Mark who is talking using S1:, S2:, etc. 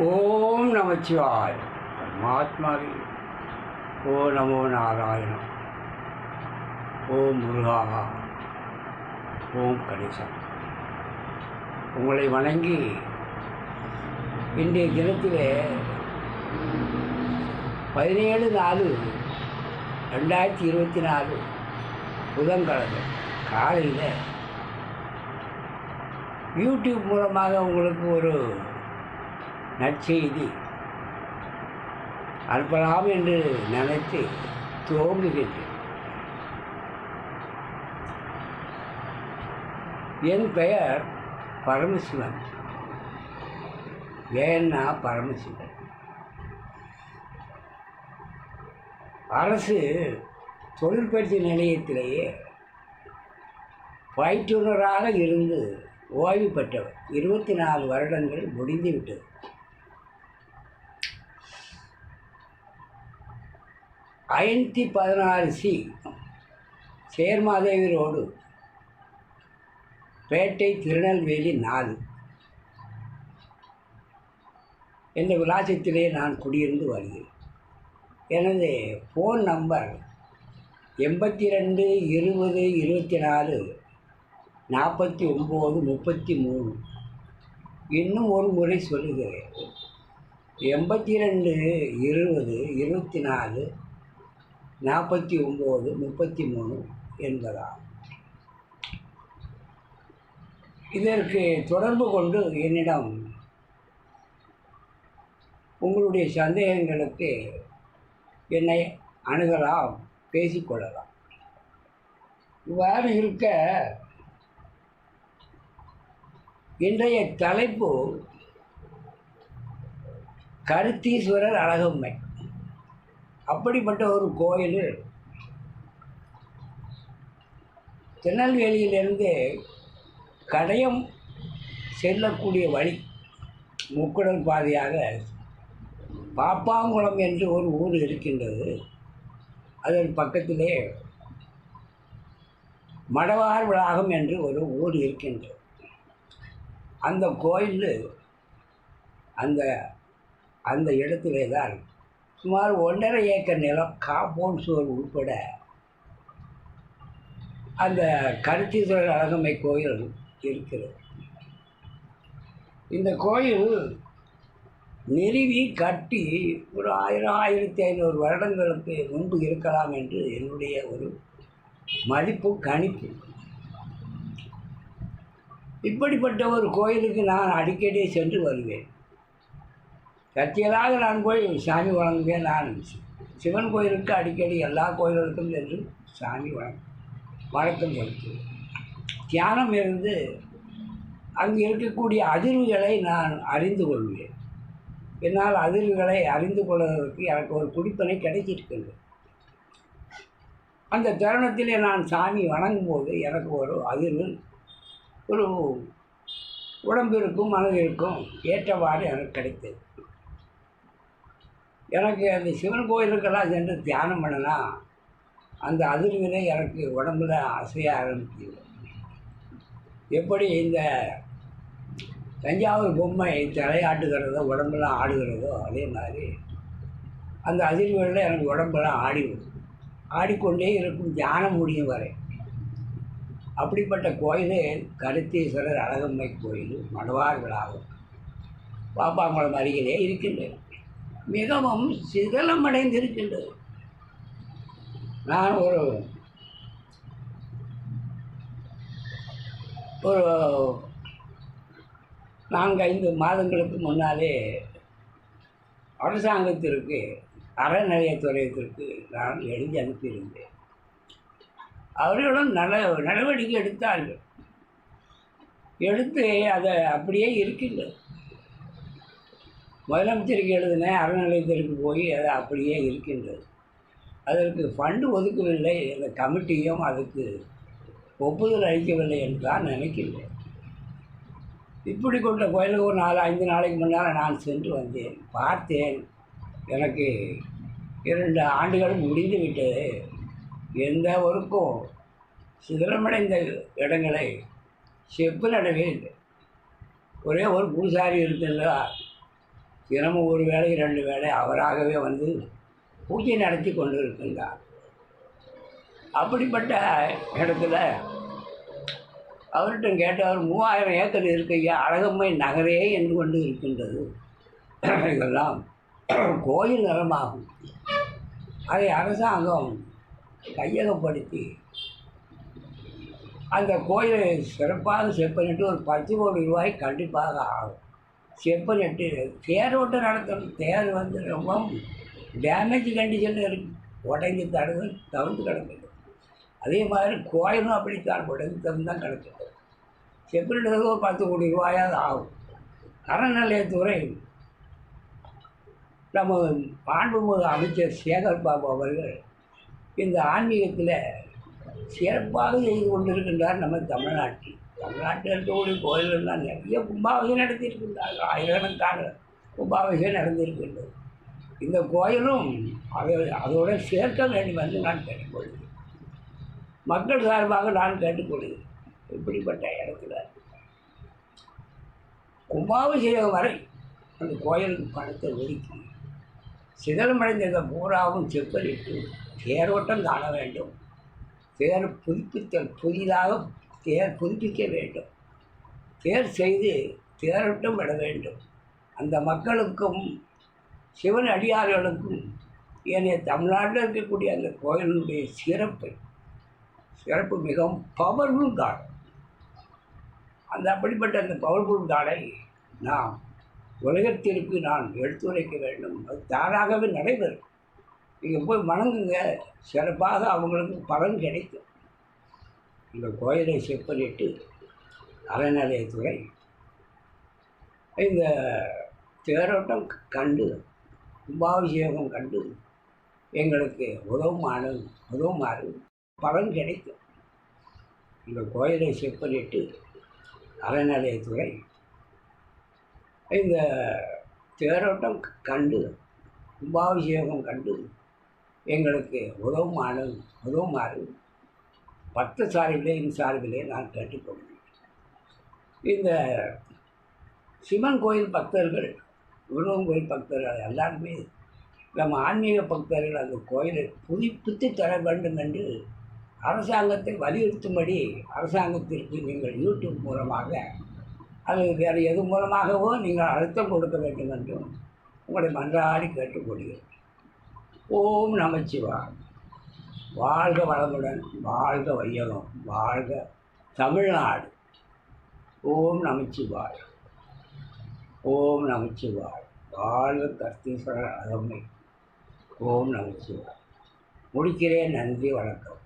S1: ஓம் நமச்சிவாய் பரமாத்மாவே. ஓ நமோ நாராயணம் ஓம் முருகா. ஓம் கணேசன் உங்களை வணங்கி இன்றைய தினத்திலே பதினேழு நாலு ரெண்டாயிரத்தி இருபத்தி நாலு புதன்கிழமை காலையில் யூடியூப் மூலமாக உங்களுக்கு ஒரு நற்செய்தி. அனுப்பலாம் என்று நினைத்து துவங்குகின்றேன் என் பெயர் பரமசிவன். வேண்ணா பரமசிவன். அரசு தொழிற்பயிற்சி நிலையத்திலேயே பயிற்றுனராக இருந்து ஓய்வு பெற்றவர். இருபத்தி நாலு வருடங்கள் முடிந்துவிட்டது. ஐநூற்றி பதினாறு சி. சேர்மாதேவி ரோடு பேட்டை திருநெல்வேலி நாலு. என்ற விலாசத்திலே நான் குடியிருந்து வருகிறேன். எனது ஃபோன் நம்பர் எண்பத்தி ரெண்டு இருபது இருபத்தி நாலு நாற்பத்தி ஒம்பது முப்பத்தி மூணு இன்னும் ஒரு முறை சொல்லுகிறேன். எண்பத்தி ரெண்டு இருபது இருபத்தி நாலு நாற்பத்தி ஒம்பது முப்பத்தி மூணு என்பதாகும் இதற்கு தொடர்பு கொண்டு என்னிடம் உங்களுடைய சந்தேகங்களுக்கு என்னை அணுகலாம் பேசிக்கொள்ளலாம் இவ்வாறு இருக்க இன்றைய தலைப்பு கருத்தீஸ்வரர் அழகம்மை. அப்படிப்பட்ட ஒரு கோயில். திருநெல்வேலியிலிருந்து கடையம் செல்லக்கூடிய வழி முக்குடல் பாதையாக பாப்பாங்குளம் என்று ஒரு ஊர் இருக்கின்றது. அதன் பக்கத்திலே மடவார் வளாகம் என்று ஒரு ஊர் இருக்கின்றது. அந்த கோயில் அந்த அந்த இடத்திலே தான் சுமார் ஒன்றரை ஏக்கர் நிலம் காம்பவுண்ட் சுவர் உட்பட அந்த கருத்தீஸ்வரர் அழகம்மை கோயில் இருக்கிறது. இந்த கோயில் நிறுவி கட்டி ஒரு ஆயிரம் ஆயிரத்தி ஐநூறு வருடங்களுக்கு முன்பு இருக்கலாம் என்று என்னுடைய ஒரு மதிப்பு கணிப்பு இப்படிப்பட்ட ஒரு கோயிலுக்கு நான் அடிக்கடி சென்று வருவேன். கட்சியதாக நான் போய் சாமி வணங்குவேன் நான். சிவன் கோயிலுக்கு அடிக்கடி எல்லா கோயில்களுக்கும் சென்று சாமி வணங்க வழக்கம் செலுத்துவேன். தியானம் இருந்து அங்கு இருக்கக்கூடிய அதிர்வுகளை நான் அறிந்து கொள்வேன். என்னால் அதிர்வுகளை அறிந்து கொள்வதற்கு எனக்கு ஒரு குடிப்பனை கிடைச்சிருக்கிறது அந்த தருணத்திலே நான் சாமி வணங்கும்போது எனக்கு ஒரு அதிர்வு ஒரு உடம்பிற்கும் மனதிற்கும் ஏற்றவாறு எனக்கு கிடைத்தது. எனக்கு அந்த சிவன் கோயிலுக்கெல்லாம் சென்று தியானம் பண்ணினா அந்த அதிர்வினை எனக்கு உடம்புல அசைய ஆரம்பிக்குது. எப்படி இந்த தஞ்சாவூர் பொம்மை தலையாட்டுகிறதோ உடம்பெல்லாம் ஆடுகிறதோ அதே மாதிரி அந்த அதிர்வுகளில் எனக்கு உடம்பெல்லாம் ஆடி ஆடிக்கொண்டே இருக்கும் தியானம் முடியும் வரை. அப்படிப்பட்ட கோயிலே கருத்தீஸ்வரர் அழகம்மை கோயில் மடவார்களாகும் பாப்பாங்குளம் அருகிலே இருக்கின்றது மிகவும் சிதலமடைந்திருக்கின்றது. நான் ஒரு ஒரு நான்கு ஐந்து மாதங்களுக்கு முன்னாலே அரசாங்கத்திற்கு அறநிலையத்துறையத்திற்கு நான் எழுதி அனுப்பியிருந்தேன். அவர்களும் நல நடவடிக்கை எடுத்தார்கள். எடுத்து அதை அப்படியே இருக்கின்றது. முதலமைச்சருக்கு எழுதினேன் அறநிலையத்திற்கு போய் அது அப்படியே இருக்கின்றது. அதற்கு ஃபண்டு ஒதுக்கவில்லை அந்த கமிட்டியும் அதுக்கு ஒப்புதல் அளிக்கவில்லை என்று தான் இப்படி கொண்ட கோயிலுக்கு ஒரு நாலு ஐந்து நாளைக்கு முன்னால் நான் சென்று வந்தேன் பார்த்தேன். எனக்கு இரண்டு ஆண்டுகள் முடிந்து விட்டது. எந்த ஒருக்கும் சிதறமடைந்த இடங்களை செப்பு நடவே இல்லை ஒரே ஒரு பூசாரி இருக்குல்ல தினமும் ஒரு வேளை ரெண்டு வேளை அவராகவே வந்து பூஜை நடத்தி கொண்டு இருக்கின்றார் அப்படிப்பட்ட இடத்துல அவர்கிட்ட கேட்டவர் மூவாயிரம் ஏக்கர் இருக்கையா அழகம்மை நகரே என்று கொண்டு இருக்கின்றது. இதெல்லாம் கோயில் நிலமாகும் அதை அரசாங்கம் கையகப்படுத்தி அந்த கோயிலை சிறப்பாக செப்பனிட்டு ஒரு பத்து கோடி ரூபாய் கண்டிப்பாக ஆகும். செப்பனிட்டு தேரோட்டம் நடத்தணும். தேர் வந்து ரொம்ப டேமேஜ் கண்டிஷனில் இருக்கு. உடஞ்சி தடுத்து தவிர்த்து கிடக்குது அதே மாதிரி கோயிலும் அப்படித்தான். தான் தவிர்த்து தான் கிடக்குது செப்பனிட்டதுக்கு ஒரு பத்து கோடி ரூபாயாவது ஆகும். அறநிலையத்துறை நம்ம மாண்புமிகு அமைச்சர் சேகர் பாபு அவர்கள் இந்த ஆன்மீகத்தில் சிறப்பாக செய்து கொண்டிருக்கின்றார் நம்ம தமிழ்நாட்டில். தமிழ்நாட்டில் இருக்கக்கூடிய கோயில்கள்லாம் நிறைய கும்பாபிஷேகம் நடத்தியிருக்கின்றார்கள். ஆயிரக்கணக்கான கும்பாபிஷேகம் நடந்திருக்கின்றது. இந்த கோயிலும் அதை அதோட சேர்க்க வேண்டும் என்று நான் கேட்டுக்கொள்கிறேன். மக்கள் சார்பாக நான் கேட்டுக்கொள்கிறேன். இப்படிப்பட்ட இடத்துல கும்பாபிஷேகம் வரை அந்த கோயிலுக்கு பணத்தை ஒதுக்கி சிதலமடைந்ததை பூராவும் செப்பலிட்டு தேரோட்டம் காண வேண்டும். தேர் புதுப்பித்தல் புதிதாக தேர் புதுப்பிக்க வேண்டும். தேர் செய்து தேரோட்டம் விட வேண்டும். அந்த மக்களுக்கும் சிவன் அடியார்களுக்கும் ஏனைய தமிழ்நாட்டில் இருக்கக்கூடிய அந்த கோயிலுடைய சிறப்பு சிறப்பு மிகவும் பவர்ஃபுல் காடு அந்த அப்படிப்பட்ட அந்த பவர்ஃபுல் காடை நாம் உலகத்திற்கு நான் எடுத்துரைக்க வேண்டும். அது தானாகவே நடைபெறும். நீங்கள் போய் வணங்குங்க. சிறப்பாக அவங்களுக்கு பலன் கிடைக்கும். இந்த கோயிலை செப்பனிட்டு அறநிலையத்துறை இந்த தேரோட்டம் கண்டு கும்பாபிஷேகம் கண்டு எங்களுக்கு உதவுமான உதவுமாறு பலன் கிடைக்கும். இந்த கோயிலை செப்பனிட்டு அறநிலையத்துறை இந்த தேரோட்டம் கண்டு கும்பாபிஷேகம் கண்டு எங்களுக்கு உதவுமான உதவுமாறு பக்த சார்பிலே இன் சார்பிலே நான் கேட்டுக்கொள்கிறேன். இந்த சிவன் கோயில் பக்தர்கள் முருகன் கோயில் பக்தர்கள் எல்லாருமே நம்ம ஆன்மீக பக்தர்கள் அந்த கோயிலை புதுப்பித்து தர வேண்டும் என்று அரசாங்கத்தை வலியுறுத்தும்படி அரசாங்கத்திற்கு நீங்கள் யூடியூப் மூலமாக அது வேறு எது மூலமாகவோ நீங்கள் அழுத்தம் கொடுக்க வேண்டும் என்றும் உங்களை மன்றாடி கேட்டுக்கொள்கிறேன். ஓம் நமச்சிவா வாழ்க வளமுடன் வாழ்க வையகம் வாழ்க தமிழ்நாடு. ஓம் நமச்சிவாய். ஓம் நமச்சிவாய். வாழ்க கர்த்தீஸ்வரர் அகமை ஓம் நமச்சிவாய். முடிக்கிறேன் நன்றி வணக்கம்.